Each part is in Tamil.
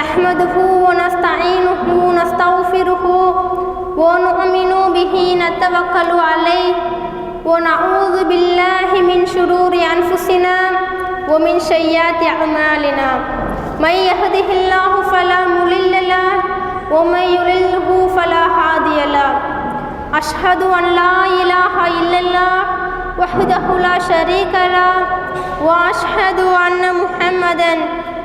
نحمده ونستعينه ونستغفره ونؤمن به نتوكل عليه ونعوذ بالله من شرور أنفسنا ومن سيئات أعمالنا. من يهده الله فلا مضل له ومن يضلله فلا هادي له. أشهد أن لا إله إلا الله وحده لا شريك له وأشهد أن محمدا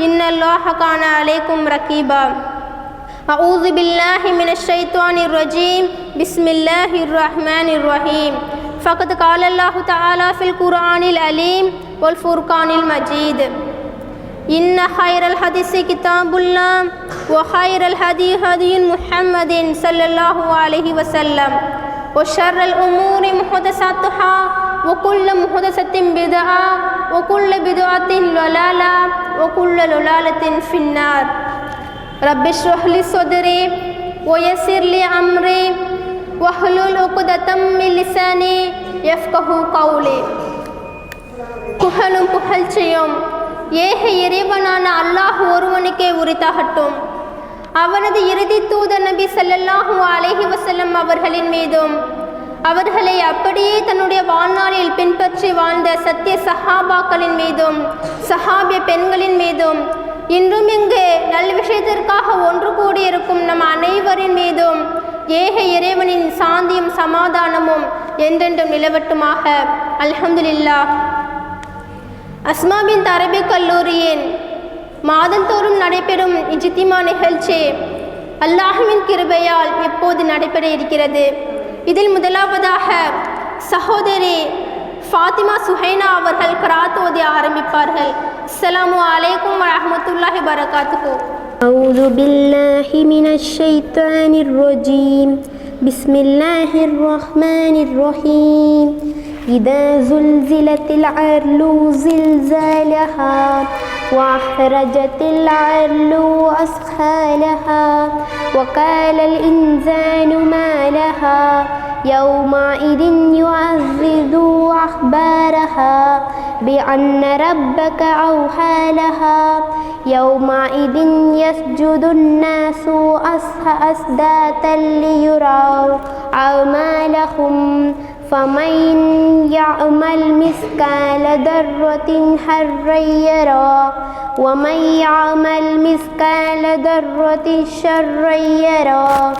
إن الله كان عليكم رقيبا أعوذ بالله من الشيطان الرجيم. بسم الله الرحمن الرحيم. فقد قال الله تعالى في القرآن العليم والفرقان المجيد. إن خير الحديث كتاب الله وخير الهدي هدي محمد صلى الله عليه وسلم. وشر الأمور محدثاتها وكل محدثة بدعة وكل بدعة ضلالة وكل ضلالة في النار رب اشرح لي صدري ويسر لي أمري واحلل عقدة من لساني يفقه قولي புகழும் புகழ்ச்சியும் ஏக இறைவனான அல்லாஹ் ஒருவனுக்கே உரித்தாகட்டும் அவனது இறுதி தூதர் நபி ஸல்லல்லாஹு அலைஹி வஸல்லம் அவர்களின் மீதும் அவர்களை அப்படியே தன்னுடைய வாழ்நாளில் பின்பற்றி வாழ்ந்த சத்திய சஹாபாக்களின் மீதும் சஹாபிய பெண்களின் மீதும் இன்றும் இங்கு நல் விஷயத்திற்காக ஒன்று கூடியிருக்கும் நம் அனைவரின் மீதும் ஏக இறைவனின் சாந்தியும் சமாதானமும் என்றென்றும் நிலவட்டுமாக. அல்ஹம்துலில்லாஹ். அஸ்மாபின் அரபிக் கல்லூரியின் மாதந்தோறும் நடைபெறும் இஜித்திமா நிகழ்ச்சி அல்லாஹுவின் கிருபையால் இப்போது நடைபெற இருக்கிறது. இதில் முதலாவதாக சகோதரி ஃபாத்திமா சுஹைனா அவர்கள் கராத் ஓதி ஆரம்பிப்பார்கள் அஸ்ஸலாமு அலைக்கும் வரஹ்மத்துல்லாஹி வரகாத்துஹு أعوذ بالله من الشيطان الرجيم بسم الله الرحمن الرحيم إذا زلزلت الأرض زلزالها وأخرجت الأرض أسخالها وقال الإنسان ما لها يومئذ يعذب أخبارها بأن ربك أوحى لها يومئذ يسجد الناس أس- أسداتا ليروا أعمالهم فمن يعمل مثقال ذرة حرا يرى ومن يعمل مثقال ذرة شرا يرى.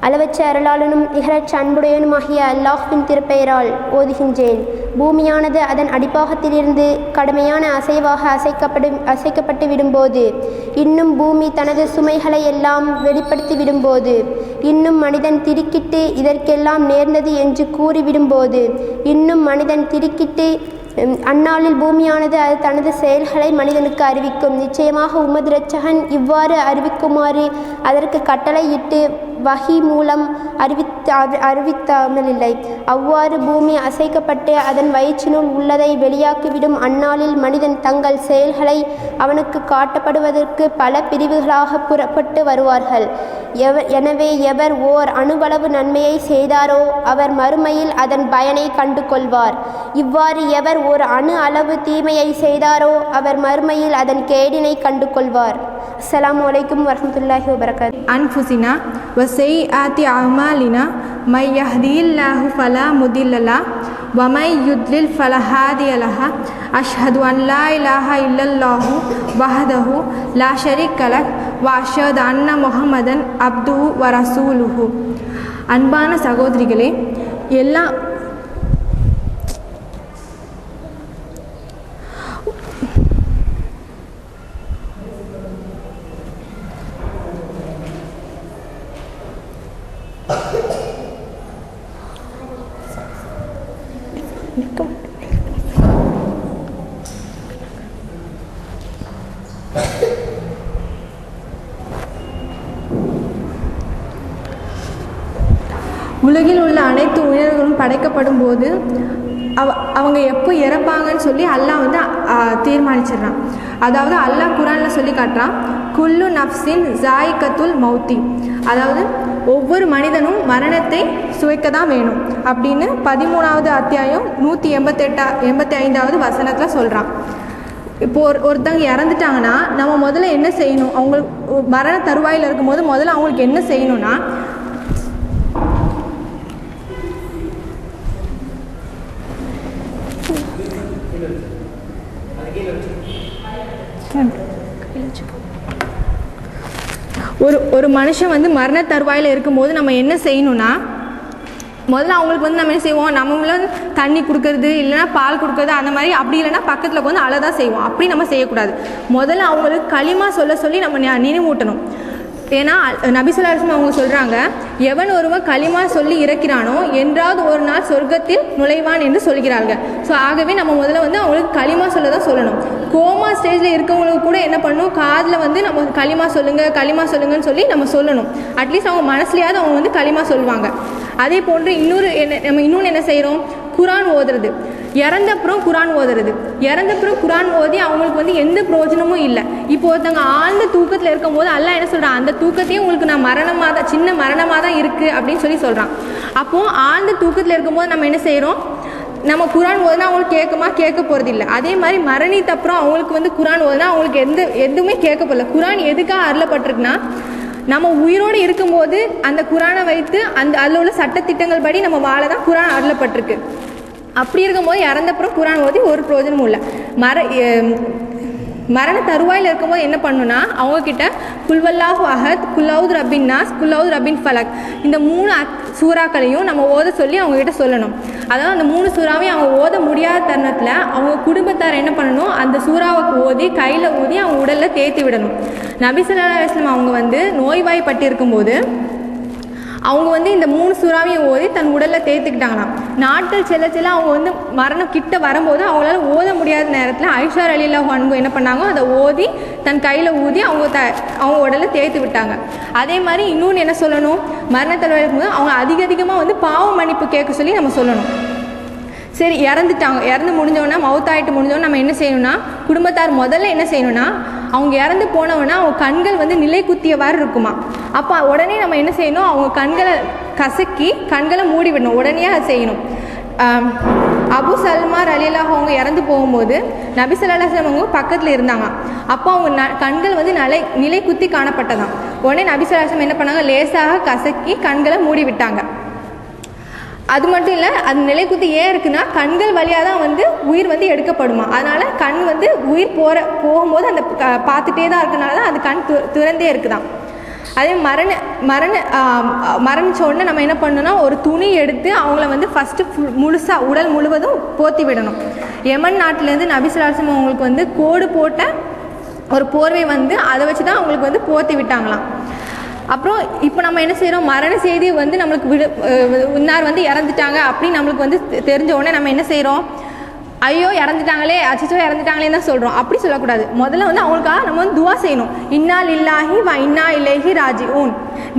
அளவற்ற அருளாளனும் நிகரற்ற அன்புடையனுமாகிய அல்லாஹ்வின் திருப்பெயரால் ஓதுகின்றேன். பூமியானது அதன் அடிப்பாகத்திலிருந்து கடுமையான அசைவாக அசைக்கப்படும் அசைக்கப்பட்டு விடும்போது இன்னும் பூமி தனது சுமைகளை எல்லாம் வெளிப்படுத்தி விடும்போது இன்னும் மனிதன் திடுக்கிட்டு இதற்கெல்லாம் நேர்ந்தது என்று கூறிவிடும்போது இன்னும் மனிதன் திடுக்கிட்டு அந்நாளில் பூமியானது அது தனது செயல்களை மனிதனுக்கு அறிவிக்கும். நிச்சயமாக உமது இரட்சகன் இவ்வாறு அறிவிக்குமாறு அதற்கு கட்டளையிட்டு வகி மூலம் அறிவித்த அறி- அறிவித்தாமலில்லை. அவ்வாறு பூமி அசைக்கப்பட்டு அதன் வயிற்றினுள் உள்ளதை வெளியாக்கிவிடும் அந்நாளில் மனிதன் தங்கள் செயல்களை அவனுக்கு காட்டப்படுவதற்கு பல பிரிவுகளாக புறப்பட்டு வருவார்கள். எவ எனவே எவர் ஓர் அணுவளவு நன்மையை செய்தாரோ அவர் மறுமையில் அதன் பயனை கண்டு கொள்வார் இவ்வாறு எவர் ஒரு அணு அளவு தீமையை செய்தாரோ அவர் மறுமையில் அதன் கேடினை கண்டு கொள்வார் அஸ்லாம் வலைக்கம் வரமத்துல்லாஹி வபரகாத் அன்ஃபுசினா வசை ஆத்தி அமாலினா மை யஹ்தீல்லாஹு ஃபலா முதில்லலா வமை யுத்லில் ஃபலஹாதி அலஹா அஷ்ஹது அன்லா இலாஹா இல்லல்லாஹு வஹதஹு லா ஷரீக் கலக் வாஷத் அன்ன முகமதன் அப்து வரசூலுஹு அன்பான சகோதரிகளே எல்லா படைக்கப்படும் போது அவ அவங்க எப்போ இறப்பாங்கன்னு சொல்லி அல்லாஹ் வந்து தீர்மானிச்சிடுறான். அதாவது அல்லாஹ் குரானில் சொல்லி காட்டுறான் குல்லு நப்சின் ஜாய்கத்துல் மௌத்தி. அதாவது ஒவ்வொரு மனிதனும் மரணத்தை சுவைக்க தான் வேணும் அப்படின்னு பதிமூணாவது அத்தியாயம் நூற்றி எண்பத்தெட்டா எண்பத்தி ஐந்தாவது வசனத்தில் சொல்கிறான் இப்போ ஒரு ஒருத்தவங்க இறந்துட்டாங்கன்னா நம்ம முதல்ல என்ன செய்யணும்? அவங்களுக்கு மரண தருவாயில் இருக்கும்போது முதல்ல அவங்களுக்கு என்ன செய்யணும்னா ஒரு ஒரு மனுஷன் வந்து மரண தருவாயில் இருக்கும்போது நம்ம என்ன செய்யணும்னா முதல்ல அவங்களுக்கு வந்து நம்ம என்ன செய்வோம்? நம்மளும் தண்ணி கொடுக்கறது இல்லைன்னா பால் கொடுக்கறது அந்த மாதிரி அப்படி இல்லைன்னா பக்கத்தில் வந்து அழகாக செய்வோம். அப்படி நம்ம செய்யக்கூடாது. முதல்ல அவங்களுக்கு களிமா சொல்ல சொல்லி நம்ம நினைவூட்டணும். ஏன்னா நபிசுல்லாசம் அவங்க சொல்கிறாங்க எவன் ஒருவன் களிமா சொல்லி இறக்கிறானோ என்றாவது ஒரு நாள் சொர்க்கத்தில் நுழைவான் என்று சொல்கிறார்கள். ஸோ ஆகவே நம்ம முதல்ல வந்து அவங்களுக்கு களிமா சொல்ல தான் சொல்லணும். கோமா ஸ்டேஜில் இருக்கவங்களுக்கு கூட என்ன பண்ணணும் காதில் வந்து நம்ம களிமா சொல்லுங்கள் களிமா சொல்லுங்கன்னு சொல்லி நம்ம சொல்லணும். அட்லீஸ்ட் அவங்க மனசுலையாவது அவங்க வந்து களிமா சொல்லுவாங்க. அதே போன்று இன்னொரு என்ன நம்ம இன்னொன்று என்ன செய்கிறோம் குரான் ஓதுறது. இறந்தப்புறம் குரான் ஓதுறது. இறந்தப்புறம் குரான் ஓதி அவங்களுக்கு வந்து எந்த பிரயோஜனமும் இல்லை. இப்போ ஒருத்தவங்க ஆழ்ந்த தூக்கத்தில் இருக்கும்போது அல்ல என்ன சொல்கிறான் அந்த தூக்கத்தையும் உங்களுக்கு நான் மரணமாக தான் சின்ன மரணமாக தான் இருக்குது அப்படின்னு சொல்லி சொல்கிறான் அப்போது ஆழ்ந்த தூக்கத்தில் இருக்கும்போது நம்ம என்ன செய்கிறோம் நம்ம குரான் ஓதுனா அவங்களுக்கு கேட்குமா? கேட்க போகிறது இல்லை அதே மாதிரி மரணித்த அப்புறம் அவங்களுக்கு வந்து குரான் ஓதுனா அவங்களுக்கு எந்த எதுவுமே கேட்க போகல குரான் எதுக்காக அருளப்பட்டிருக்குன்னா நம்ம உயிரோடு இருக்கும்போது அந்த குரானை வைத்து அந்த அதில் உள்ள சட்டத்திட்டங்கள் படி நம்ம வாழ தான் குரான் அருளப்பட்டிருக்கு. அப்படி இருக்கும்போது இறந்தப்புறம் குரான் ஓதி ஒரு பிரயோஜனமும் இல்லை. மர மரண தருவாயில் இருக்கும்போது என்ன பண்ணுன்னா அவங்கக்கிட்ட குல்வல்லாஹு அஹத் குல்லாவுத் ரபின் நாஸ் குல்லாவுத் ரபின் ஃபலக் இந்த மூணு அக் சூறாக்களையும் நம்ம ஓத சொல்லி அவங்கக்கிட்ட சொல்லணும். அதாவது அந்த மூணு சூறாவையும் அவங்க ஓத முடியாத தருணத்தில் அவங்க குடும்பத்தார் என்ன பண்ணணும்? அந்த சூறாவுக்கு ஓதி கையில் ஊதி அவங்க உடலில் தேத்தி விடணும். நபி ஸல்லல்லாஹு அவங்க வந்து நோய்வாய்ப்பட்டு இருக்கும்போது அவங்க வந்து இந்த மூணு சூறாவையும் ஓதி தன் உடலில் தேர்த்துக்கிட்டாங்களாம் நாட்கள் செல்ல செல்ல அவங்க வந்து மரணம் கிட்ட வரும்போது அவங்களால ஓத முடியாத நேரத்தில் ஐஷார் அலிலா அன்பு என்ன பண்ணாங்க? அதை ஓதி தன் கையில் ஊதி அவங்க த அவங்க உடலை தேய்த்து விட்டாங்க. அதே மாதிரி இன்னொன்று என்ன சொல்லணும்? மரணத்தில் இருக்கும்போது அவங்க அதிக அதிகமாக வந்து பாவ மன்னிப்பு கேட்க சொல்லி நம்ம சொல்லணும். சரி இறந்துட்டாங்க. இறந்து முடிஞ்சோன்னா மவுத்தாயிட்டு முடிஞ்சவொடனே நம்ம என்ன செய்யணும்னா குடும்பத்தார் முதல்ல என்ன செய்யணும்னா அவங்க இறந்து போனவொடனே அவங்க கண்கள் வந்து நிலை குத்தியவாறு இருக்குமா? அப்போ உடனே நம்ம என்ன செய்யணும்? அவங்க கண்களை கசக்கி கண்களை மூடி விடணும். உடனே அதை செய்யணும். அபு சல்மார் அலிலாக அவங்க இறந்து போகும்போது நபிசல்லாஸ்லம் அவங்க பக்கத்தில் இருந்தாங்க. அப்போ அவங்க ந கண்கள் வந்து நிலை நிலை குத்தி காணப்பட்டதான் உடனே நபிசல்லாஸ்லம் என்ன பண்ணாங்க? லேசாக கசக்கி கண்களை மூடி விட்டாங்க. அது மட்டும் இல்லை அது நிலைக்குத்தி ஏன் இருக்குன்னா கண்கள் வழியாக தான் வந்து உயிர் வந்து எடுக்கப்படுமா. அதனால் கண் வந்து உயிர் போகிற போகும்போது அந்த பார்த்துட்டே தான் இருக்கனால தான் அது கண் து திறந்தே இருக்குதான் அதே மரண மரண மரணிச்ச உடனே நம்ம என்ன பண்ணணும்னா ஒரு துணி எடுத்து அவங்கள வந்து ஃபஸ்ட்டு முழுசாக உடல் முழுவதும் போத்தி விடணும். யமன் நாட்டிலேருந்து நபிசுலாசம் அவங்களுக்கு வந்து கோடு போட்ட ஒரு போர்வை வந்து அதை வச்சு தான் அவங்களுக்கு வந்து போத்தி விட்டாங்களாம். அப்புறம் இப்போ நம்ம என்ன செய்கிறோம் மரண செய்தி வந்து நம்மளுக்கு விடு இன்னார் வந்து இறந்துட்டாங்க அப்படின்னு நம்மளுக்கு வந்து தெரிஞ்ச உடனே நம்ம என்ன செய்கிறோம் ஐயோ இறந்துட்டாங்களே அச்சோ இறந்துட்டாங்களே தான் சொல்கிறோம் அப்படி சொல்லக்கூடாது. முதல்ல வந்து அவங்களுக்காக நம்ம வந்து துவா செய்யணும். இன்னால் இல்லாஹி வ இன்னா இலேஹி ராஜி ஊன்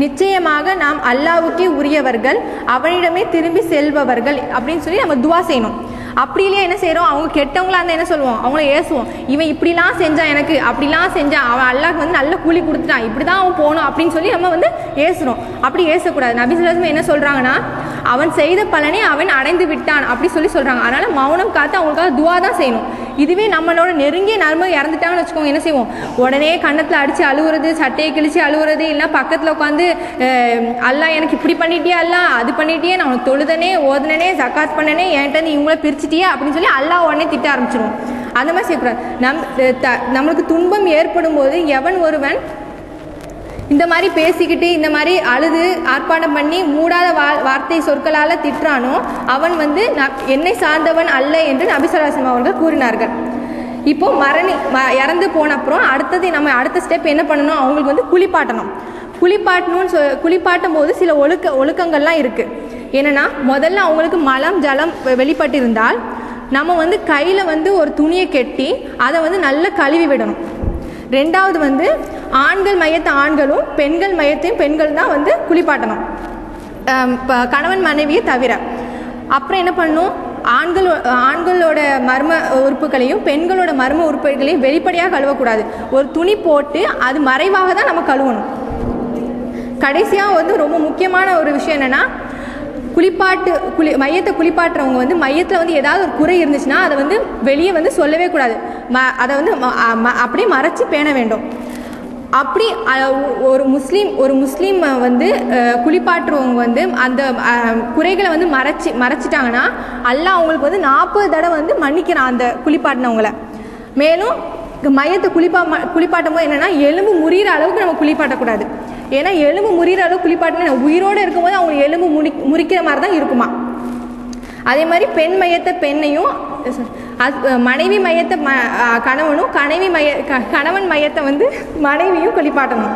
நிச்சயமாக நாம் அல்லாவுக்கே உரியவர்கள் அவனிடமே திரும்பி செல்பவர்கள் அப்படின்னு சொல்லி நம்ம துவா செய்யணும். அப்படி இல்லையா என்ன செய்கிறோம் அவங்க கெட்டவங்களா இருந்தால் என்ன சொல்லுவோம் அவங்கள ஏசுவோம். இவன் இப்படிலாம் செஞ்சான் எனக்கு அப்படிலாம் செஞ்சான் அவன் அல்லாஹ் வந்து நல்ல கூலி கொடுத்துட்டான். இப்படி தான் அவன் போகணும் அப்படின்னு சொல்லி நம்ம வந்து ஏசுறோம். அப்படி ஏசக்கூடாது. நபிசுலாசம் என்ன சொல்கிறாங்கன்னா அவன் செய்த பலனை அவன் அடைந்து விட்டான். அப்படி சொல்லி சொல்கிறாங்க அதனால் மௌனம் காத்து அவங்களுக்காக துவா தான் செய்யணும். இதுவே நம்மளோட நெருங்கிய நண்பர் இறந்துட்டாங்கன்னு வச்சுக்கோங்க என்ன செய்வோம்? உடனே கன்னத்தில் அடித்து அழுவுறது சட்டையை கிழிச்சு அழுவுறது இல்லைனா பக்கத்தில் உட்காந்து அல்லா எனக்கு இப்படி பண்ணிட்டே அல்லா? அது பண்ணிட்டே நான் உனக்கு தொழுதனே ஓதுனனே ஜக்காத் பண்ணனே என்கிட்ட இவங்கள பிரிச்சிட்டியே? அப்படின்னு சொல்லி அல்லா உடனே திட்ட ஆரம்பிச்சிடும் அந்த மாதிரி செய்யக்கூடாது. நம் த நம்மளுக்கு துன்பம் ஏற்படும் போது எவன் ஒருவன் இந்த மாதிரி பேசிக்கிட்டு இந்த மாதிரி அழுது ஆர்ப்பாட்டம் பண்ணி மூடாத வா வார்த்தை சொற்களால் திட்டுறானோ அவன் வந்து நான் என்னை சார்ந்தவன் அல்ல என்று நபிசராசம் அவர்கள் கூறினார்கள். இப்போ மரணி ம இறந்து போன அப்புறம் அடுத்தது நம்ம அடுத்த ஸ்டெப் என்ன பண்ணணும்? அவங்களுக்கு வந்து குளிப்பாட்டணும். குளிப்பாட்டணும்னு சொ குளிப்பாட்டும் போது சில ஒழுக்க ஒழுக்கங்கள்லாம் இருக்குது என்னென்னா முதல்ல அவங்களுக்கு மலம் ஜலம் வெளிப்பட்டு வெளிப்பட்டிருந்தால் நம்ம வந்து கையில் வந்து ஒரு துணியை கெட்டி அதை வந்து நல்லா கழுவி விடணும். ரெண்டாவது வந்து ஆண்கள் மையத்தை ஆண்களும் பெண்கள் மையத்தையும் பெண்கள் தான் வந்து குளிப்பாட்டணும். இப்போ கணவன் மனைவியை தவிர. அப்புறம் என்ன பண்ணணும் ஆண்கள் ஆண்களோட மர்ம உறுப்புகளையும் பெண்களோட மர்ம உறுப்புகளையும் வெளிப்படையாக கழுவக்கூடாது. ஒரு துணி போட்டு அது மறைவாக தான் நம்ம கழுவணும். கடைசியாக வந்து ரொம்ப முக்கியமான ஒரு விஷயம் என்னென்னா குளிப்பாட்டு குளி மையத்தை குளிப்பாட்டுறவங்க வந்து மையத்தில் வந்து ஏதாவது ஒரு குறை இருந்துச்சுன்னா அதை வந்து வெளியே வந்து சொல்லவே கூடாது. ம அதை வந்து ம- ம- அப்படியே மறைச்சி பேண வேண்டும். அப்படி ஒரு முஸ்லீம் ஒரு முஸ்லீம் வந்து குளிப்பாட்டுறவங்க வந்து அந்த குறைகளை வந்து மறைச்சி மறைச்சிட்டாங்கன்னா அல்லாஹ் அவங்களுக்கு வந்து நாற்பது தடவை வந்து மன்னிக்கிறான் அந்த குளிப்பாட்டினவங்கள. மேலும் மையத்தை குளிப்பா குளிப்பாட்டும் போது என்னென்னா எலும்பு முறிகிற அளவுக்கு நம்ம குளிப்பாட்டக்கூடாது. ஏன்னா எலும்பு முறிகிற அளவுக்கு குளிப்பாட்டினா உயிரோடு இருக்கும்போது அவங்க எலும்பு முறி முறிக்கிற மாதிரி தான் இருக்குமா? அதே மாதிரி பெண் மையத்தை பெண்ணையும் மனைவி மையத்தை ம கணவனும் கனைவி மைய க கணவன் மையத்தை வந்து மனைவியும் குளிப்பாட்டணும்.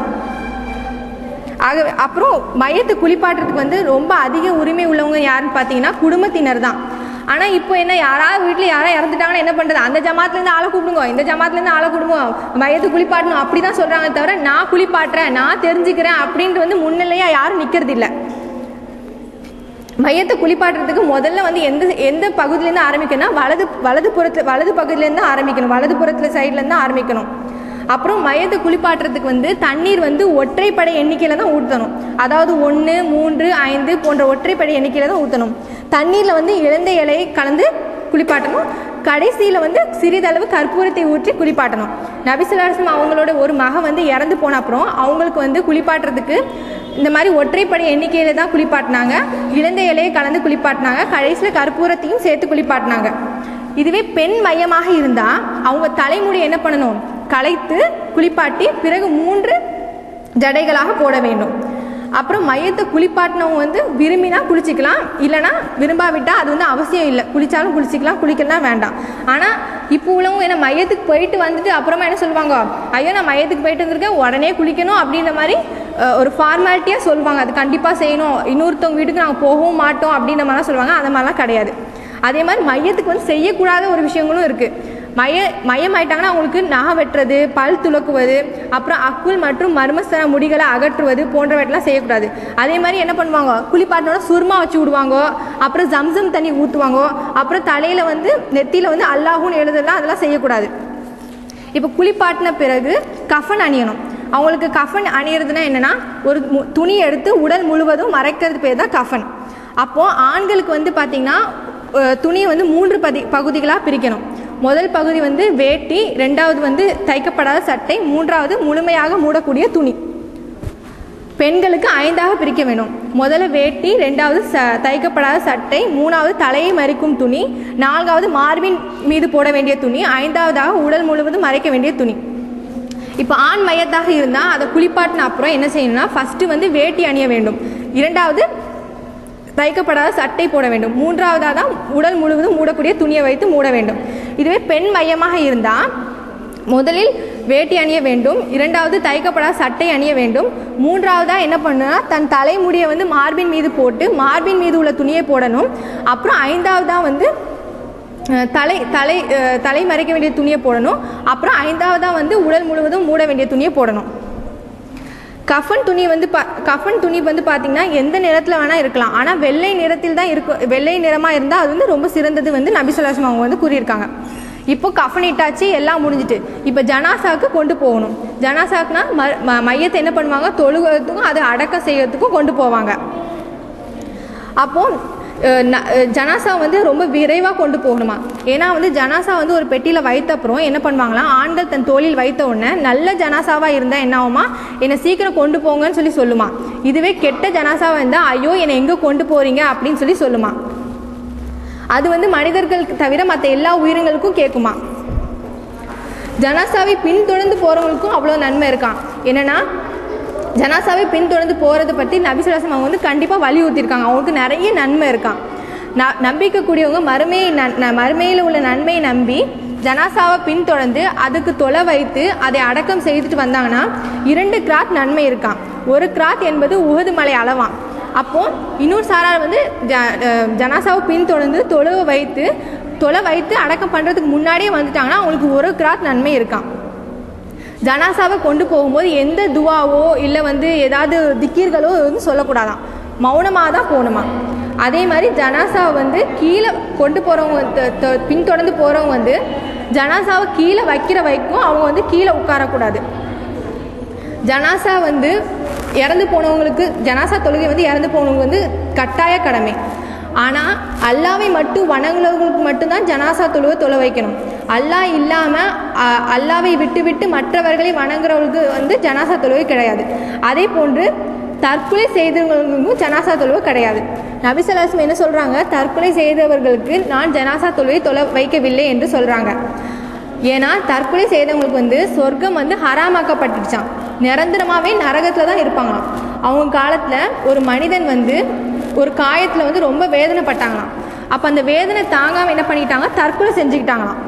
ஆகவே அப்புறம் மையத்தை குளிப்பாட்டுறதுக்கு வந்து ரொம்ப அதிக உரிமை உள்ளவங்க யாருன்னு பார்த்தீங்கன்னா குடும்பத்தினர் தான். ஆனால் இப்போ என்ன யாராவது வீட்டில் யாராவது இறந்துட்டாங்கன்னா என்ன பண்ணுறது அந்த ஜமாத்துலேருந்து ஆளை கூப்பிடுங்க. இந்த ஜமாத்துலேருந்து ஆளை கூப்பிடுங்க. மையத்தை குளிப்பாட்டணும். அப்படி தான் சொல்கிறாங்க தவிர நான் குளிப்பாட்டுறேன் நான் தெரிஞ்சுக்கிறேன் அப்படின்ட்டு வந்து முன்னிலையாக யாரும் நிற்கிறது இல்லை மையத்தை குளிப்பாட்டுறதுக்கு முதல்ல வந்து எந்த எந்த பகுதியிலேருந்து ஆரம்பிக்கணும்னா வலது வலது புறத்தில் வலது பகுதியிலேருந்து ஆரம்பிக்கணும். வலது புறத்தில் சைட்லேருந்து ஆரம்பிக்கணும். அப்புறம் மையத்தை குளிப்பாட்டுறதுக்கு வந்து தண்ணீர் வந்து ஒற்றைப்படை எண்ணிக்கையில் தான் ஊற்றணும் அதாவது ஒன்று மூன்று ஐந்து போன்ற ஒற்றைப்படை எண்ணிக்கையில் தான் ஊற்றணும் தண்ணீரில் வந்து இழந்த இலையை கலந்து குளிப்பாட்டணும். கடைசியில் வந்து சிறிதளவு கற்பூரத்தை ஊற்றி குளிப்பாட்டணும். நபிசுலாசம் அவங்களோட ஒரு மகன் வந்து இறந்து போன அப்புறம் அவங்களுக்கு வந்து குளிப்பாட்டுறதுக்கு இந்த மாதிரி ஒற்றைப்படை எண்ணிக்கையில் தான் குளிப்பாட்டினாங்க. இழந்த இலையை கலந்து குளிப்பாட்டினாங்க. கடைசியில் கற்பூரத்தையும் சேர்த்து குளிப்பாட்டினாங்க. இதுவே பெண் மையமாக இருந்தால் அவங்க தலைமுடி என்ன பண்ணணும்? களைத்து குளிப்பாட்டி பிறகு மூன்று ஜடைகளாக போட வேண்டும். அப்புறம் மையத்தை குளிப்பாட்டினவங்க வந்து விரும்பினா குளிச்சிக்கலாம் இல்லைனா விரும்பாவிட்டால் அது வந்து அவசியம் இல்லை. குளித்தாலும் குளிச்சிக்கலாம் குளிக்கலாம் வேண்டாம். ஆனால் இப்போ உள்ளவங்க என்ன மையத்துக்கு போயிட்டு வந்துட்டு அப்புறமா என்ன சொல்லுவாங்க? ஐயோ நான் மையத்துக்கு போயிட்டு வந்திருக்கேன் உடனே குளிக்கணும் அப்படின்ற மாதிரி ஒரு ஃபார்மாலிட்டியாக சொல்லுவாங்க. அது கண்டிப்பாக செய்யணும். இன்னொருத்தவங்க வீட்டுக்கு நாங்கள் போகவும் மாட்டோம் அப்படின்ற மாதிரிலாம் சொல்லுவாங்க. அந்த மாதிரிலாம் கிடையாது. அதே மாதிரி மையத்துக்கு வந்து செய்யக்கூடாத ஒரு விஷயங்களும் இருக்குது மய மயமாயிட்டாங்கன்னா அவங்களுக்கு நகை வெட்டுறது பல் துலக்குவது அப்புறம் அக்குள் மற்றும் மர்மஸ்தர முடிகளை அகற்றுவது போன்றவற்றெல்லாம் செய்யக்கூடாது. அதே மாதிரி என்ன பண்ணுவாங்க? குளிப்பாட்டினோட சுருமா வச்சு விடுவாங்க. அப்புறம் ஜம்சம் தண்ணி ஊற்றுவாங்க அப்புறம் தலையில் வந்து நெத்தியில் வந்து அல்லாஹுன்னு எழுதலாம் அதெல்லாம் செய்யக்கூடாது. இப்போ குளிப்பாட்டின பிறகு கஃன் அணியணும். அவங்களுக்கு கஃன் அணியிறதுனா என்னென்னா ஒரு துணி எடுத்து உடல் முழுவதும் மறைக்கிறது பேர் தான் கஃன். அப்போது ஆண்களுக்கு வந்து பார்த்திங்கன்னா துணியை வந்து மூன்று பதி பகுதிகளாக பிரிக்கணும். முதல் பகுதி வந்து வேட்டி ரெண்டாவது வந்து தைக்கப்படாத சட்டை மூன்றாவது முழுமையாக மூடக்கூடிய துணி. பெண்களுக்கு ஐந்தாக பிரிக்க வேணும். முதல்ல வேட்டி ரெண்டாவது ச தைக்கப்படாத சட்டை மூணாவது தலையை மறைக்கும் துணி நான்காவது மார்பின் மீது போட வேண்டிய துணி ஐந்தாவதாக உடல் முழுவதும் மறைக்க வேண்டிய துணி. இப்போ ஆண் மையத்தாக இருந்தால் அதை குளிப்பாட்டின அப்புறம் என்ன செய்யணும்னா ஃபஸ்ட்டு வந்து வேட்டி அணிய வேண்டும். இரண்டாவது தைக்கப்படாத சட்டை போட வேண்டும். மூன்றாவதாக தான் உடல் முழுவதும் மூடக்கூடிய துணியை வைத்து மூட வேண்டும். இதுவே பெண் மையமாக இருந்தால் முதலில் வேட்டி அணிய வேண்டும் இரண்டாவது தைக்கப்படாத சட்டை அணிய வேண்டும் மூன்றாவதாக என்ன பண்ணுன்னா தன் தலைமுடியை வந்து மார்பின் மீது போட்டு மார்பின் மீது உள்ள துணியை போடணும் அப்புறம் ஐந்தாவதாக வந்து தலை தலை தலை மறைக்க வேண்டிய துணியை போடணும் அப்புறம் ஐந்தாவதாக வந்து உடல் முழுவதும் மூட வேண்டிய துணியை போடணும். கஃன் துணி வந்து பா கஃன் துணி வந்து பார்த்திங்கன்னா எந்த நிறத்தில் வேணால் இருக்கலாம். ஆனால் வெள்ளை நிறத்தில் தான் இருக்கும் வெள்ளை நிறமாக இருந்தால் அது வந்து ரொம்ப சிறந்தது வந்து நபி சொல்லாசம் அவங்க வந்து கூறியிருக்காங்க. இப்போ கஃன் இட்டாச்சு எல்லாம் முடிஞ்சிட்டு. இப்போ ஜனாசாக்கு கொண்டு போகணும். ஜனாசாக்குனா ம ம- மையத்தை என்ன பண்ணுவாங்க? தொழுகிறதுக்கும் அதை அடக்கம் செய்யறதுக்கும் கொண்டு போவாங்க. அப்போது ஜனாசா வந்து ரொம்ப விரைவாக கொண்டு போகணுமா? ஏன்னா வந்து ஜனாசா வந்து ஒரு பெட்டியில் வைத்த அப்புறம் என்ன பண்ணுவாங்களாம் ஆண்கள் தன் தோளில் வைத்த உடனே நல்ல ஜனாசாவாக இருந்தால் என்ன ஆகுமா? என்னை சீக்கிரம் கொண்டு போங்கன்னு சொல்லி சொல்லுமா. இதுவே கெட்ட ஜனாசாவாக இருந்தால் ஐயோ என்னை எங்கே கொண்டு போகிறீங்க அப்படின்னு சொல்லி சொல்லுமா. அது வந்து மனிதர்களுக்கு தவிர மற்ற எல்லா உயிரினங்களுக்கும் கேட்குமா ஜனாசாவை பின்தொடர்ந்து போகிறவங்களுக்கும் அவ்வளோ நன்மை இருக்கான் என்னென்னா ஜனாசாவை பின்தொடர்ந்து போகிறத பற்றி நபிசுலாசம் அவங்க வந்து கண்டிப்பாக வலியுறுத்தியிருக்காங்க. அவங்களுக்கு நிறைய நன்மை இருக்கான். ந நம்பிக்கக்கூடியவங்க மறுமையை நன் ந- மறுமையில் உள்ள நன்மையை நம்பி ஜனாசாவை பின்தொடர்ந்து அதுக்கு தொலை வைத்து அதை அடக்கம் செய்துட்டு வந்தாங்கன்னா இரண்டு கிராத் நன்மை இருக்கான். ஒரு கிராத் என்பது உகது மலை அளவான் அப்போ இன்னொரு சாரார் வந்து ஜ ஜனாசாவை பின்தொடர்ந்து தொழுவை வைத்து தொலை வைத்து அடக்கம் பண்ணுறதுக்கு முன்னாடியே வந்துட்டாங்கன்னா அவங்களுக்கு ஒரு கிராத் நன்மை இருக்கான். ஜனாசாவை கொண்டு போகும்போது எந்த துவாவோ இல்லை வந்து ஏதாவது திக்கீர்களோ வந்து சொல்லக்கூடாதான். மௌனமாக தான் போகணுமா? அதே மாதிரி ஜனாசாவை வந்து கீழே கொண்டு போகிறவங்க பின்தொடர்ந்து போகிறவங்க வந்து ஜனாசாவை கீழே வைக்கிற வரைக்கும் அவங்க வந்து கீழே உட்காரக்கூடாது. ஜனாசா வந்து இறந்து போனவங்களுக்கு ஜனாசா தொழுகை வந்து இறந்து போனவங்க வந்து கட்டாய கடமை. ஆனால் அல்லாவை மட்டும் வணங்குறவங்களுக்கு மட்டும்தான் ஜனாசா தொழுவை தொலை வைக்கணும். அல்லாஹ் இல்லாமல் அல்லாவை விட்டு விட்டு மற்றவர்களை வணங்குறவங்களுக்கு வந்து ஜனாசா தொழுவை கிடையாது. அதே போன்று தற்கொலை செய்தவர்களுக்கும் ஜனாசா தொழுவை கிடையாது. நபிசலாசம் என்ன சொல்கிறாங்க தற்கொலை செய்தவர்களுக்கு நான் ஜனாசா தொழுவை தொலை வைக்கவில்லை என்று சொல்கிறாங்க ஏன்னா தற்கொலை செய்தவங்களுக்கு வந்து சொர்க்கம் வந்து ஹராமாக்கப்பட்டுடுச்சான் நிரந்தரமாகவே நரகத்தில் தான் இருப்பாங்களாம். அவங்க காலத்தில் ஒரு மனிதன் வந்து ஒரு காயத்தில் வந்து ரொம்ப வேதனைப்பட்டாங்களாம். அப்போ அந்த வேதனை தாங்காமல் என்ன பண்ணிட்டாங்க? தற்கொலை செஞ்சுக்கிட்டாங்களாம்.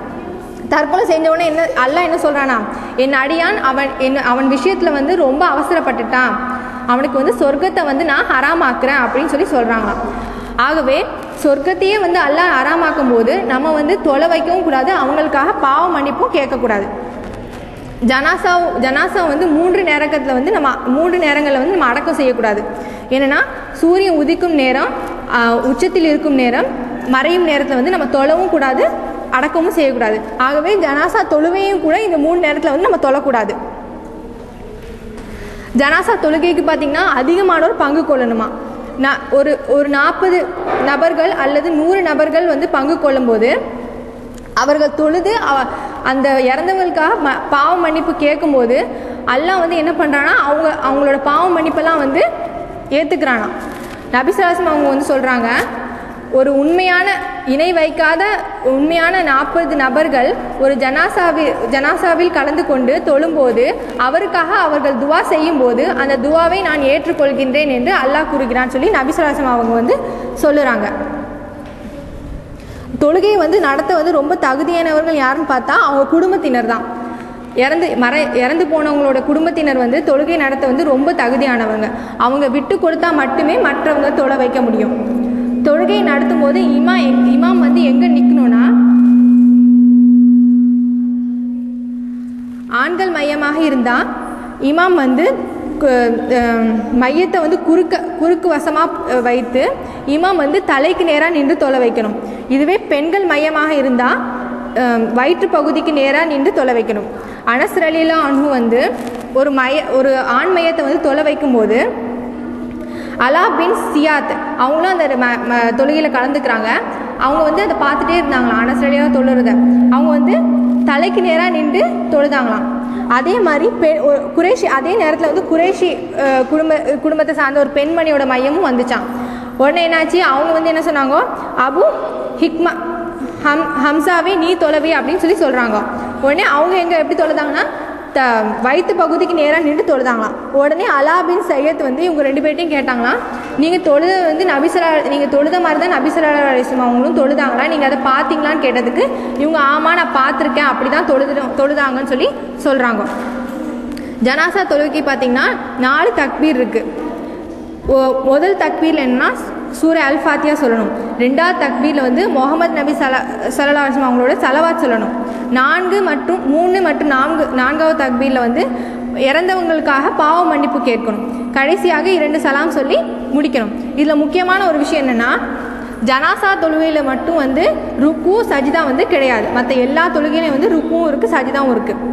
தற்கொலை செஞ்சவொடனே என்ன அல்லாஹ் என்ன சொல்கிறானா என் அடியான் அவன் என்ன அவன் விஷயத்தில் வந்து ரொம்ப அவசரப்பட்டுட்டான். அவனுக்கு வந்து சொர்க்கத்தை வந்து நான் ஹராமாக்குறேன் அப்படின்னு சொல்லி சொல்கிறாங்களாம் ஆகவே சொர்க்கத்தையே வந்து அல்லாஹ் ஹராமாக்கும் போது நம்ம வந்து தொலை வைக்கவும் கூடாது. அவங்களுக்காக பாவ மன்னிப்பும் கேட்கக்கூடாது. ஜனாசா ஜனாசா வந்து மூன்று நேரத்தில் வந்து நம்ம மூன்று நேரங்களில் வந்து நம்ம அடக்கம் செய்யக்கூடாது. என்னென்னா சூரியன் உதிக்கும் நேரம் உச்சத்தில் இருக்கும் நேரம் மறையும் நேரத்தில் வந்து நம்ம தொழவும் கூடாது அடக்கமும் செய்யக்கூடாது. ஆகவே ஜனாசா தொழுவையும் கூட இந்த மூணு நேரத்தில் வந்து நம்ம தொழக்கூடாது. ஜனாசா தொழுகைக்கு பார்த்திங்கன்னா அதிகமானோர் பங்கு கொள்ளணுமா? நான் ஒரு ஒரு நாற்பது நபர்கள் அல்லது நூறு நபர்கள் வந்து பங்கு கொள்ளும்போது அவர்கள் தொழுது அவ அந்த இறந்தவங்களுக்காக ம பாவ மன்னிப்பு கேட்கும்போது அல்லாஹ் வந்து என்ன பண்ணுறான்னா அவங்க அவங்களோட பாவ மன்னிப்பெல்லாம் வந்து ஏற்றுக்கிறானா நபிசலாசம் அவங்க வந்து சொல்கிறாங்க ஒரு உண்மையான இணை வைக்காத உண்மையான நாற்பது நபர்கள் ஒரு ஜனாசாவில் ஜனாசாவில் கலந்து கொண்டு தொழும்போது அவருக்காக அவர்கள் துவா செய்யும்போது அந்த துவாவை நான் ஏற்றுக்கொள்கின்றேன் என்று அல்லாஹ் கூறுகிறான்னு சொல்லி நபிசராசம் அவங்க வந்து சொல்லுறாங்க. தொழுகையை வந்து நடத்த வந்து ரொம்ப தகுதியானவர்கள் யாருன்னு பார்த்தா அவங்க குடும்பத்தினர் தான். இறந்து மற இறந்து போனவங்களோட குடும்பத்தினர் வந்து தொழுகை நடத்த வந்து ரொம்ப தகுதியானவங்க. அவங்க விட்டு கொடுத்தா மட்டுமே மற்றவங்க தொலை வைக்க முடியும். தொழுகை நடத்தும் போது இமா எங்- இமாம் வந்து எங்கே நிற்கணும்னா ஆண்கள் மையமாக இருந்தால் இமாம் வந்து மையத்தை வந்து குறுக்க குறுக்கு வசமாக வைத்து இமாம் வந்து தலைக்கு நேராக நின்று தொலை வைக்கணும். இதுவே பெண்கள் மையமாக இருந்தால் வயிற்று பகுதிக்கு நேராக நின்று தொலை வைக்கணும். அனஸ் அணு வந்து ஒரு மைய ஒரு ஆண் மையத்தை வந்து தொலை வைக்கும்போது அலா பின் சியாத் அவங்களும் அந்த தொழுகையில் கலந்துக்கிறாங்க. அவங்க வந்து அதை பார்த்துட்டே இருந்தாங்களாம் அனஸ்ரலியாக தொழுறத. அவங்க வந்து தலைக்கு நேராக நின்று தொழுதாங்களாம். அதே மாதிரி பெ குரேஷி அதே நேரத்தில் வந்து குரேஷி குடும்ப குடும்பத்தை சார்ந்த ஒரு பெண்மணியோட மையமும் வந்துச்சான் உடனே என்னாச்சு? அவங்க வந்து என்ன சொன்னாங்க? அபு ஹிக்மா ஹம் ஹம்சாவே நீ தொலைவி அப்படின்னு சொல்லி சொல்கிறாங்க உடனே அவங்க எங்கே எப்படி தொலைதாங்கன்னா த வயிற்று பகுதிக்கு நேராக நின்று தொழுதாங்களாம். உடனே அலாபின் சையத் வந்து இவங்க ரெண்டு பேர்ட்டையும் கேட்டாங்களாம். நீங்கள் தொழுத வந்து நபிசரா நீங்கள் தொழுத மாதிரி தான் நபிசரா அலிஸ்லாம் அவங்களும் தொழுதாங்களா? நீங்கள் அதை பார்த்தீங்களான்னு கேட்டதுக்கு இவங்க ஆமாம் நான் பார்த்துருக்கேன் அப்படி தான் தொழுது தொழுதாங்கன்னு சொல்லி சொல்கிறாங்க ஜனாசா தொழுகைக்கு பார்த்தீங்கன்னா நாலு தக்பீர் இருக்குது ஒ- முதல் தக்பீரில் என்னன்னா சூர அல் ஃபாத்தியா சொல்லணும். ரெண்டாவது தக்பீரில் வந்து முகமது நபி சல சல்லா அலிஸ்லாம் அவங்களோட சலவாத் சொல்லணும். நான்கு மற்றும் மூணு மற்றும் நான்கு நான்காவது தக்பீரில் வந்து இறந்தவங்களுக்காக பாவ மன்னிப்பு கேட்கணும். கடைசியாக இரண்டு சலாம் சொல்லி முடிக்கணும். இதில் முக்கியமான ஒரு விஷயம் என்னென்னா ஜனாசா தொழுகையில் மட்டும் வந்து ருக்கு சஜிதா வந்து கிடையாது. மற்ற எல்லா தொழுகையிலையும் வந்து ருக்கும் இருக்குது சஜிதாவும் இருக்குது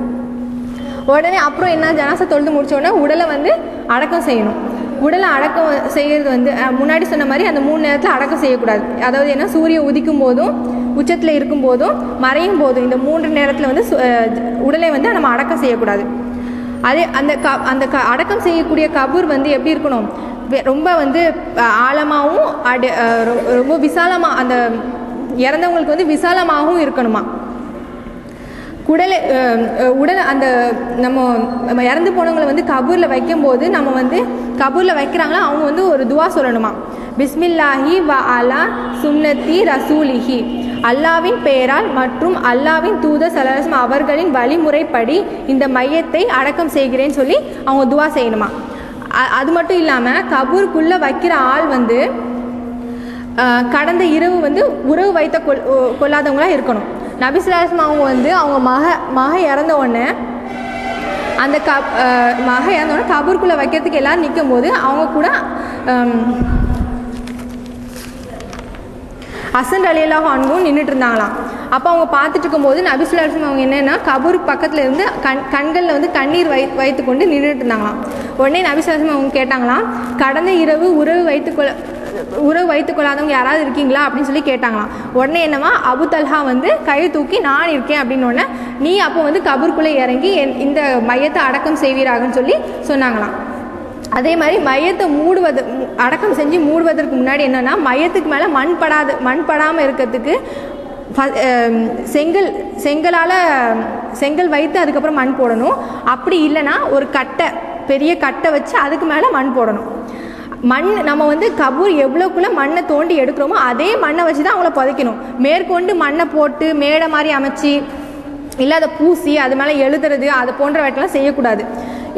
உடனே அப்புறம் என்ன? ஜனாசா தொழுது முடித்த உடனே உடலை வந்து அடக்கம் செய்யணும். உடலை அடக்கம் செய்கிறது வந்து முன்னாடி சொன்ன மாதிரி அந்த மூணு நேரத்தில் அடக்கம் செய்யக்கூடாது. அதாவது ஏன்னா சூரியன் உதிக்கும் போதும் உச்சத்தில் இருக்கும் போதும் மறையும் போதும் இந்த மூன்று நேரத்தில் வந்து சு- உடலை வந்து நம்ம அடக்கம் செய்யக்கூடாது. அதே அந்த க அந்த க அடக்கம் செய்யக்கூடிய கபூர் வந்து எப்படி இருக்கணும்? ரொம்ப வந்து ஆழமாகவும் அடு ரொ- ரொம்ப விசாலமாக அந்த இறந்தவங்களுக்கு வந்து விசாலமாகவும் இருக்கணுமா? உடலை உடல் அந்த நம்ம நம்ம இறந்து போனவங்களை வந்து கபூரில் வைக்கும்போது நம்ம வந்து கபூரில் வைக்கிறாங்களா? அவங்க வந்து ஒரு துவா சொல்லணுமா? பிஸ்மில்லாஹி வ அலா சுன்னத்தி ரசூலிஹி. அல்லாவின் பெயரால் மற்றும் அல்லாவின் தூதர் சலரசம் அவர்களின் வழிமுறைப்படி இந்த மையத்தை அடக்கம் செய்கிறேன்னு சொல்லி அவங்க துவா செய்யணுமா? அது மட்டும் இல்லாமல் கபூருக்குள்ளே வைக்கிற ஆள் வந்து கடந்த இரவு வந்து உறவு வைத்த கொல் கொள்ளாதவங்களாக இருக்கணும். நபிசுலாஸ்மா அவங்க வந்து அவங்க மக மக இறந்த உடனே அந்த க மக இறந்த உடனே கபூருக்குள்ளே வைக்கிறதுக்கு எல்லோரும் நிற்கும் போது அவங்க கூட அசன் அலியல்லாஹ் அன்பும் நின்றுட்டு இருந்தாங்களாம். அப்போ அவங்க பார்த்துட்டு இருக்கும்போது நபிசுல்லாஸ்லாம் அவங்க என்னென்னா கபூர் பக்கத்தில் இருந்து கண் கண்களில் வந்து கண்ணீர் வை வைத்து கொண்டு நின்றுட்டு இருந்தாங்களாம். உடனே நபிசுல்லாஸ்லாம் அவங்க கேட்டாங்களாம் கடந்த இரவு உறவு வைத்துக்கொள்ள உறவு வைத்துக்கொள்ளாதவங்க யாராவது இருக்கீங்களா அப்படின்னு சொல்லி கேட்டாங்களாம். உடனே என்னவா அபு தல்ஹா வந்து கையை தூக்கி நான் இருக்கேன் அப்படின்னு உடனே நீ அப்போ வந்து கபூர்க்குள்ளே இறங்கி என் இந்த மையத்தை அடக்கம் செய்வீராகன்னு சொல்லி சொன்னாங்களாம். அதே மாதிரி மையத்தை மூடுவது அடக்கம் செஞ்சு மூடுவதற்கு முன்னாடி என்னன்னா மையத்துக்கு மேலே மண் படாத மண் படாமல் இருக்கிறதுக்கு ஃப- செங்கல் செங்கலால் செங்கல் வைத்து அதுக்கப்புறம் மண் போடணும். அப்படி இல்லைன்னா ஒரு கட்டை பெரிய கட்டை வச்சு அதுக்கு மேலே மண் போடணும். மண் நம்ம வந்து கபூர் எவ்வளோக்குள்ளே மண்ணை தோண்டி எடுக்கிறோமோ அதே மண்ணை வச்சு தான் அவங்கள புதைக்கணும். மேற்கொண்டு மண்ணை போட்டு மேடை மாதிரி அமைச்சு இல்லை அதை பூசி அது மேலே எழுதுறது அது போன்றவற்றெல்லாம் செய்யக்கூடாது.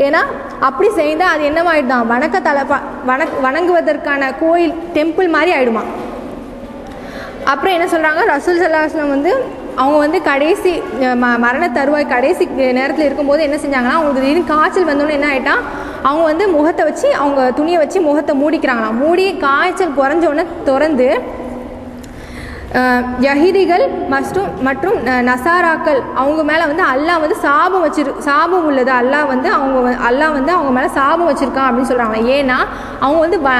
ஏன்னா அப்படி செய்தால் அது என்னவாயிடுதான் வணக்க தலைப்பா வணக் வணங்குவதற்கான கோயில் டெம்பிள் மாதிரி ஆயிடுமா? அப்புறம் என்ன சொல்கிறாங்க ரசூல் சல்லாஹ்லாம் வந்து அவங்க வந்து கடைசி ம மரண தருவாய் கடைசி நேரத்தில் இருக்கும்போது என்ன செஞ்சாங்கன்னா அவங்களுக்கு திடீர்னு காய்ச்சல் வந்தோன்னே என்ன ஆகிட்டா அவங்க வந்து முகத்தை வச்சு அவங்க துணியை வச்சு முகத்தை மூடிக்கிறாங்களாம். மூடி காய்ச்சல் குறைஞ்சோடனே திறந்து யஹிதிகள் யஹீதிகள் மற்றும் மற்றும் நசாராக்கள் அவங்க மேலே வந்து அல்லாஹ் வந்து சாபம் வச்சிரு சாபம் உள்ளது. அல்லாஹ் வந்து அவங்க அல்லாஹ் வந்து அவங்க மேலே சாபம் வச்சுருக்கான் அப்படின்னு சொல்கிறாங்க ஏன்னா அவங்க வந்து வ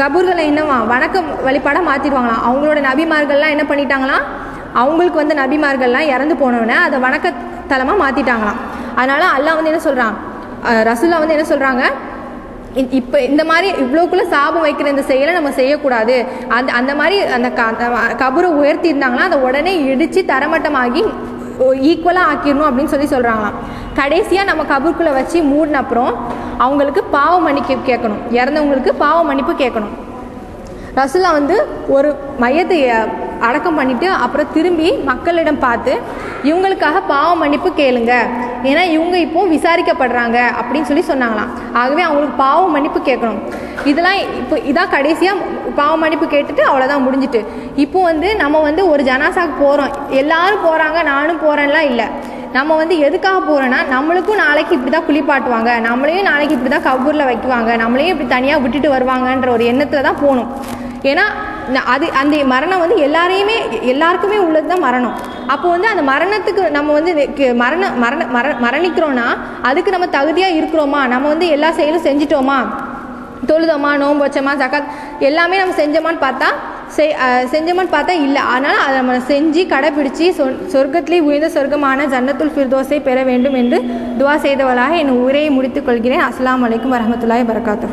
கபூர்களை என்னவா வணக்கம் வழிபாடாக மாற்றிடுவாங்களாம் அவங்களோட நபிமார்கள்லாம் என்ன பண்ணிட்டாங்களாம்? அவங்களுக்கு வந்து நபிமார்கள்லாம் இறந்து போனோடனே அதை வணக்கத்தலமாக மாற்றிட்டாங்களாம் அதனால் அல்லாஹ் வந்து என்ன சொல்கிறான் ரசுல்லா வந்து என்ன சொல்கிறாங்க இப்போ இந்த மாதிரி இவ்வளோக்குள்ளே சாபம் வைக்கிற இந்த செயலை நம்ம செய்யக்கூடாது. அந்த அந்த மாதிரி அந்த க கபரை உயர்த்தி இருந்தாங்கன்னா அதை உடனே இடித்து தரமட்டமாகி ஈக்குவலாக ஆக்கிடணும் அப்படின்னு சொல்லி சொல்கிறாங்களாம் கடைசியாக நம்ம கபருக்குள்ளே வச்சு மூடின அப்புறம் அவங்களுக்கு பாவ மன்னிப்பு கேட்கணும். இறந்தவங்களுக்கு பாவ மன்னிப்பு கேட்கணும். ரசுல்லா வந்து ஒரு மையத்தை அடக்கம் பண்ணிட்டு அப்புறம் திரும்பி மக்களிடம் பார்த்து இவங்களுக்காக பாவ மன்னிப்பு கேளுங்க. ஏன்னா இவங்க இப்போ விசாரிக்கப்படுறாங்க அப்படின்னு சொல்லி சொன்னாங்களாம். ஆகவே அவங்களுக்கு பாவ மன்னிப்பு கேட்கணும். இதெல்லாம் இப்போ இதான் கடைசியாக பாவ மன்னிப்பு கேட்டுட்டு அவ்வளோதான் முடிஞ்சிட்டு. இப்போ வந்து நம்ம வந்து ஒரு ஜனாசாக்கு போகிறோம் எல்லாரும் போகிறாங்க நானும் போகிறேன்லாம் இல்லை. நம்ம வந்து எதுக்காக போகிறோன்னா நம்மளுக்கும் நாளைக்கு இப்படி தான் குளிப்பாட்டுவாங்க. நம்மளையும் நாளைக்கு இப்படி தான் கபூரில் வைக்குவாங்க. நம்மளையும் இப்படி தனியாக விட்டுட்டு வருவாங்கன்ற ஒரு எண்ணத்தில் தான் போகணும். ஏன்னா அது அந்த மரணம் வந்து எல்லாரையுமே எல்லாருக்குமே உள்ளது தான் மரணம். அப்போ வந்து அந்த மரணத்துக்கு நம்ம வந்து மரண மரண மர மரணிக்கிறோன்னா அதுக்கு நம்ம தகுதியாக இருக்கிறோமா? நம்ம வந்து எல்லா செயலும் செஞ்சிட்டோமா? தொழுதோமா? நோன்பு வச்சோமா? ஜக்காத் எல்லாமே நம்ம செஞ்சோமான்னு பார்த்தா செய் செஞ்சோமான்னு பார்த்தா இல்லை. அதனால் அதை நம்ம செஞ்சு கடைப்பிடிச்சு சொ சொர்க்கத்திலே உயர்ந்த சொர்க்கமான ஜன்னத்துல் ஃபிர்தோஸை பெற வேண்டும் என்று துவா செய்தவளாக என் உரையை முடித்துக் கொள்கிறேன். அஸ்லாம் அலைக்கும் வரமத்துல்லாய் பரகாத்து